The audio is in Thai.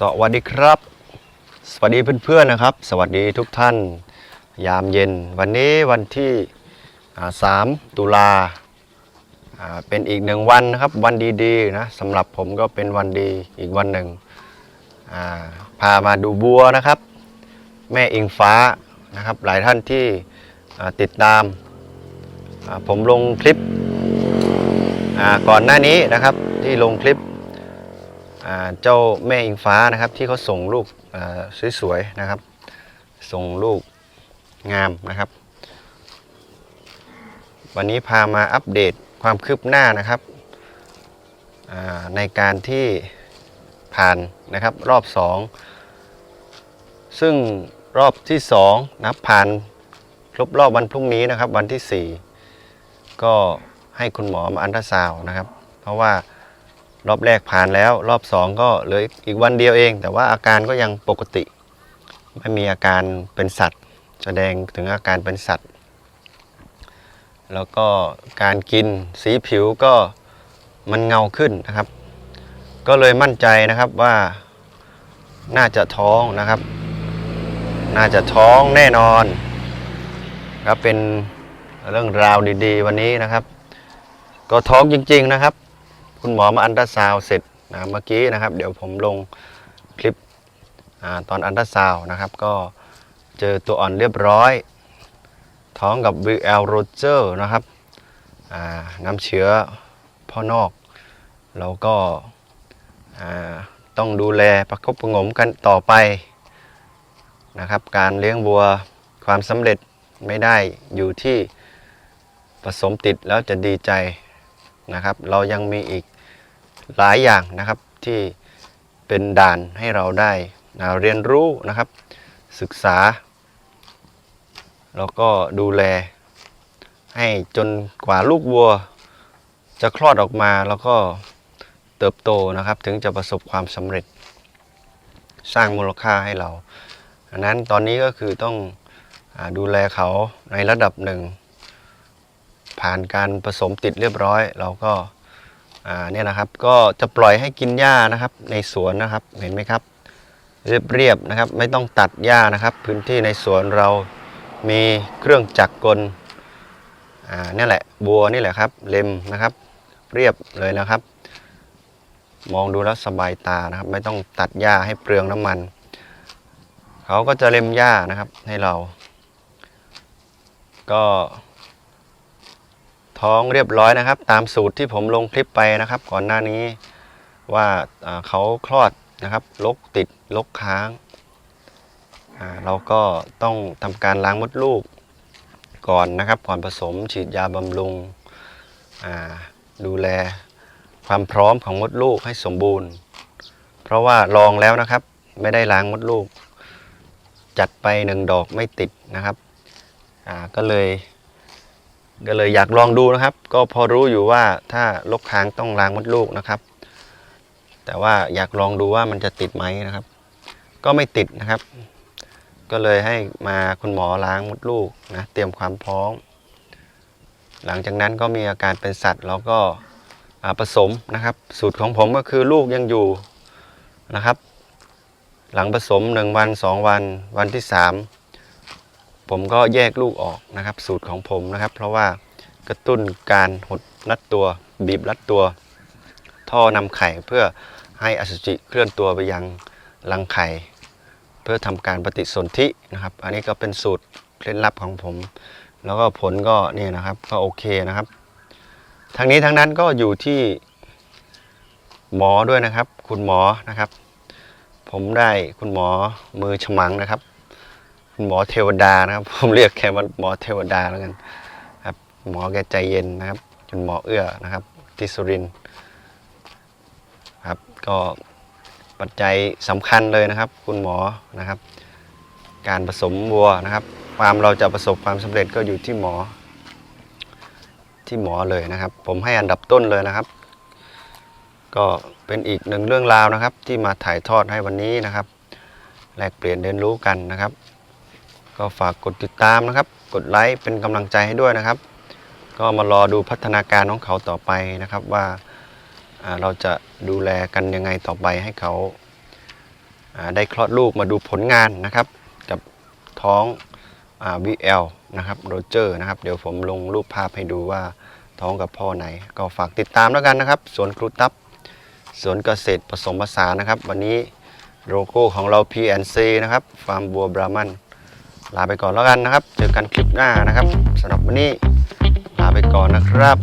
สวัสดีครับ สวัสดีเพื่อนๆนะครับ สวัสดีทุกท่าน ยามเย็น วันนี้วันที่ 3 ตุลาเป็นอีกหนึ่งวันนะครับ วันดีๆนะสำหรับผมก็เป็นวันดีอีกวันหนึ่งาพามาดูบัวนะครับ แม่อิงฟ้านะครับ หลายท่านที่ติดตามาผมลงคลิปก่อนหน้านี้นะครับที่ลงคลิป เจ้าแม่อิงฟ้านะครับที่เขาส่งลูกสวยๆนะครับ ส่งลูกงามนะครับ วันนี้พามาอัปเดตความคืบหน้านะครับในการที่ผ่านนะครับรอบ 2 ซึ่งรอบที่2นะครับผ่านครบรอบวันพรุ่งนี้นะครับ วันที่ 4 ก็ให้คุณหมอมาอันตราซาวนะครับ เพราะว่า รอบแรกผ่านแล้ว รอบสองก็เหลืออีกวันเดียวเอง แต่ว่าอาการก็ยังปกติ ไม่มีอาการเป็นสัตว์ แสดงถึงอาการเป็นสัตว์ แล้วก็การกินสีผิวก็มันเงาขึ้นนะครับ ก็เลยมั่นใจนะครับว่าน่าจะท้องนะครับ น่าจะท้องแน่นอนครับเป็นเรื่องราวดีๆ วันนี้นะครับ ก็ท้องจริง ๆนะครับ คุณหมอมาอันตราซาวเสร็จนะเมื่อกี้นะครับ เดี๋ยวผมลงคลิปอตอนอันตราซาวนะครับ ก็เจอตัวอ่อนเรียบร้อย ท้องกับ VL Roger นะครับน้ำเชื้อพ่อนอกเราก็ต้องดูแลประคบประงมกันต่อไปนะครับ การเลี้ยงวัวความสำเร็จไม่ได้อยู่ที่ผสมติดแล้วจะดีใจนะครับ เรายังมีอีก หลายอย่างนะครับที่เป็นด่านให้เราได้นะเรียนรู้นะครับ ศึกษา แล้วก็ดูแล ให้จนกว่าลูกวัว จะคลอดออกมาแล้วก็เติบโตนะครับ ถึงจะประสบความสำเร็จ สร้างมูลค่าให้เราดังนั้นตอนนี้ก็คือต้องอดูแลเขาในระดับหนึ่ง ผ่านการผสมติดเรียบร้อย เราก็ อ่าเนี่ยนะครับก็จะปล่อยให้กินหญ้านะครับ ในสวนนะครับเห็นไหมครับ เรียบๆนะครับ ไม่ต้องตัดหญ้านะครับ พื้นที่ในสวนเรามีเครื่องจักรกลอ่าเนี่ยแหละบัวนี่แหละครับ เล็มนะครับ เรียบเลยนะครับ มองดูแล้วสบายตานะครับ ไม่ต้องตัดหญ้าให้เปลืองน้ำมันเขาก็จะเล็มหญ้านะครับให้เรา ก็ ท้องเรียบร้อยนะครับ ตามสูตรที่ผมลงคลิปไปนะครับ ก่อนหน้านี้ว่าเขาคลอดนะครับลกติดลกค้างเราก็ต้องทำการล้างมดลูกก่อนนะครับ ก่อนผสมฉีดยาบำรุงดูแลความพร้อมของมดลูกให้สมบูรณ์ เพราะว่าลองแล้วนะครับ ไม่ได้ล้างมดลูก จัดไปหนึ่งดอกไม่ติดนะครับก็เลย ก็เลยอยากลองดูนะครับ ก็พอรู้อยู่ว่าถ้าลกค้างต้องล้างมดลูกนะครับ แต่ว่าอยากลองดูว่ามันจะติดไหมนะครับ ก็ไม่ติดนะครับ ก็เลยให้มาคุณหมอล้างมดลูกนะเตรียมความพร้อม หลังจากนั้นก็มีอาการเป็นสัตว์แล้วก็ผสมนะครับ สูตรของผมก็คือลูกยังอยู่นะครับ หลังผสม 1 วัน 2 วัน วันที่ 3 ผมก็แยกลูกออกนะครับ สูตรของผมนะครับ เพราะว่ากระตุ้นการหดรัดตัว บีบรัดตัว ท่อนำไข่เพื่อให้อสุจิเคลื่อนตัวไปยังรังไข่ เพื่อทำการปฏิสนธินะครับ อันนี้ก็เป็นสูตรเคล็ดลับของผม แล้วก็ผลก็นี่นะครับก็โอเคนะครับ ทั้งนี้ทั้งนั้นก็อยู่ที่หมอด้วยนะครับ คุณหมอนะครับ ผมได้คุณหมอมือฉมังนะครับ หมอเทวดานะครับ ผมเรียกแค่ว่าหมอเทวดาแล้วกันครับหมอแกใจเย็นนะครับคุณหมอเอื้อนะครับที่สุรินครับก็ปัจจัยสำคัญเลยนะครับ คุณหมอนะครับ การผสมวัวนะครับ ความเราจะประสบความสำเร็จก็อยู่ที่หมอ ที่หมอเลยนะครับ ผมให้อันดับต้นเลยนะครับ ก็เป็นอีกหนึ่งเรื่องราวนะครับ ที่มาถ่ายทอดให้วันนี้นะครับแลกเปลี่ยนเรียนรู้กันนะครับ ก็ฝากกดติดตามนะครับ กดไลค์เป็นกำลังใจให้ด้วยนะครับ ก็มารอดูพัฒนาการของเขาต่อไปนะครับว่าเราจะดูแลกันยังไงต่อไปให้เขาได้คลอดลูกมาดูผลงานนะครับ กับท้องอ่า VL นะครับโรเจอร์นะครับ เดี๋ยวผมลงรูปภาพให้ดูว่าท้องกับพ่อไหน ก็ฝากติดตามแล้วกันนะครับ สวนครูตับสวนเกษตรผสมผสานนะครับ วันนี้โลโก้ของเรา PNC นะครับฟาร์มบัวบรามัน ลาไปก่อนแล้วกันนะครับ เจอกันคลิปหน้านะครับสำหรับวันนี้ลาไปก่อนนะครับ